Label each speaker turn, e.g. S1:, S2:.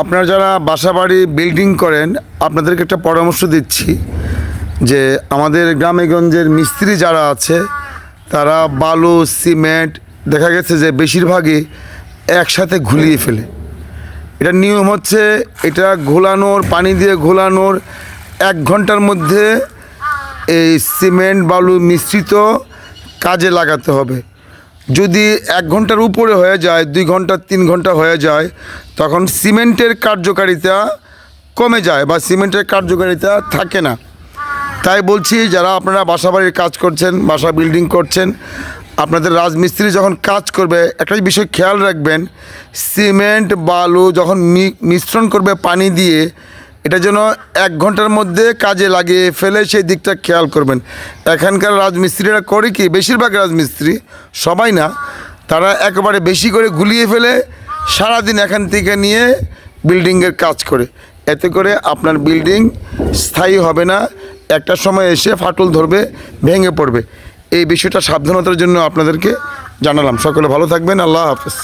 S1: আপনারা যারা বাসা বাড়ি বিল্ডিং করেন, আপনাদেরকে একটা পরামর্শ দিচ্ছি যে আমাদের গ্রামেগঞ্জের মিস্ত্রি যারা আছে, তারা বালু, সিমেন্ট, দেখা গেছে যে বেশিরভাগই একসাথে ঘুলিয়ে ফেলে। এটা নিয়ম হচ্ছে, এটা ঘোলানোর, পানি দিয়ে ঘোলানোর, এক ঘণ্টার মধ্যে এই সিমেন্ট, বালু মিশ্রিত কাজে লাগাতে হবে। যদি এক ঘণ্টার উপরে হয়ে যায়, দুই ঘণ্টা, তিন ঘণ্টা হয়ে যায়, তখন সিমেন্টের কার্যকারিতা কমে যায় বা সিমেন্টের কার্যকারিতা থাকে না। তাই বলছি, যারা আপনারা বাসাবাড়ির কাজ করছেন, বাসা বিল্ডিং করছেন, আপনাদের রাজমিস্ত্রি যখন কাজ করবে, একটা বিষয় খেয়াল রাখবেন, সিমেন্ট, বালু যখন মিশ্রণ করবে পানি দিয়ে এটা যেন এক ঘণ্টার মধ্যে কাজে লাগিয়ে ফেলে সেই দিকটা খেয়াল করবেন। এখানকার রাজমিস্ত্রিরা করে কি? বেশিরভাগ রাজমিস্ত্রি, সবাই না, তারা একেবারে বেশি করে গুলিয়ে ফেলে, সারাদিন এখান থেকে নিয়ে বিল্ডিংয়ের কাজ করে। এতে করে আপনার বিল্ডিং স্থায়ী হবে না, একটা সময় এসে ফাটল ধরবে, ভেঙে পড়বে। এই বিষয়টা সাবধানতার জন্য আপনাদেরকে জানালাম। সকলে ভালো থাকবেন, আল্লাহ হাফেজ।